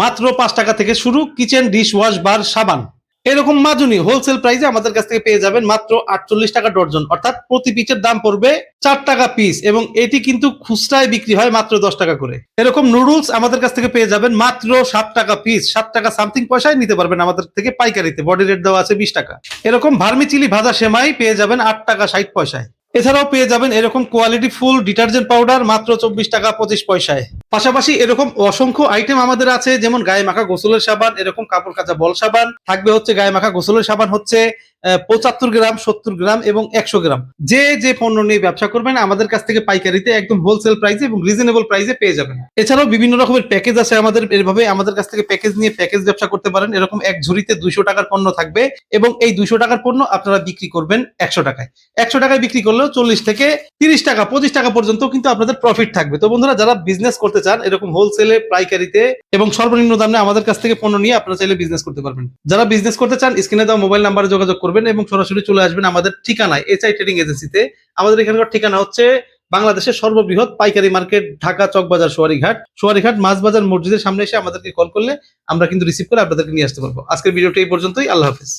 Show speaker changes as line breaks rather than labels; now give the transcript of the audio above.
মাত্র পাঁচ টাকা থেকে শুরু কিচেন ডিশ ওয়াশ বার সাবান। এরকম মাজুনি হোলসেল প্রাইসে আমাদের কাছ থেকে পেয়ে যাবেন মাত্র আটচল্লিশ টাকা ডর্জন। অর্থাৎ প্রতি পিচের দাম পড়বে চার টাকা পিস এবং এটি কিন্তু খুচরায় বিক্রি হয় মাত্র দশ টাকা করে। এরকম নুডলস আমাদের কাছ থেকে পেয়ে যাবেন মাত্র সাত টাকা পিস সাত টাকা সামথিং পয়সায় নিতে পারবেন আমাদের থেকে পাইকারিতে। বডি রেট দেওয়া আছে বিশ টাকা। এরকম ভার্মি চিলি ভাজা সেমাই পেয়ে যাবেন আট টাকা ষাট পয়সায়। এছাড়াও পেয়ে যাবেন এরকম কোয়ালিটি ফুল ডিটারজেন্ট পাউডার মাত্র চব্বিশ টাকা পঁচিশ পয়সায়। পাশাপাশি এরকম অসংখ্য আইটেম আমাদের আছে, যেমন গায়ে মাখা গোসলের সাবান, এরকম কাপড় কাঁচা বল সাবান, থাকবে হচ্ছে গায়ে মাখা গোসলের সাবান হচ্ছে পঁচাত্তর গ্রাম, সত্তর গ্রাম এবং একশো গ্রাম। যে যে পণ্য নিয়ে ব্যবসা করবেন, আমাদের কাছ থেকে পাইকারিতে একদম হোলসেল প্রাইসে এবং রিজনেবল প্রাইসে পেয়ে যাবেন। এছাড়াও বিভিন্ন রকমের প্যাকেজ আছে আমাদের, এভাবে আমাদের কাছ থেকে প্যাকেজ নিয়ে প্যাকেজ ব্যবসা করতে পারেন। এরকম এক ঝুড়িতে দুইশো টাকার পণ্য থাকবে এবং এই দুইশো টাকার পণ্য আপনারা বিক্রি করবেন একশো টাকায়। একশো টাকায় বিক্রি করলেও চল্লিশ থেকে তিরিশ টাকা, পঁচিশ টাকা পর্যন্ত কিন্তু আপনাদের প্রফিট থাকবে। তো বন্ধুরা, যারা বিজনেস করতে চান, এরকম হোলসেলে পাইকারিতে এবং সর্বনিম্ন দামে আমাদের কাছ থেকে পণ্য নিয়ে আপনারা চাইলে বিজনেস করতে পারবেন। যারা বিজনেস করতে চান স্ক্রিনে দেওয়া মোবাইল নাম্বারে যোগাযোগ করবেন এবং সরাসরি চলে আসবেন আমাদের ঠিকানায় এসআই ট্রেডিং এজেন্সিতে। আমাদের এখানকার ঠিকানা হচ্ছে বাংলাদেশের সর্ববৃহৎ পাইকারি মার্কেট, ঢাকা চকবাজার সোয়ারিঘাট। সোয়ারিঘাট মাছবাজার মসজিদের সামনে এসে আমাদেরকে কল করলে আমরা কিন্তু রিসিভ করে আপনাদেরকে নিয়ে আসতে পারব। আজকের ভিডিওটি এই পর্যন্তই। আল্লাহ হাফিজ।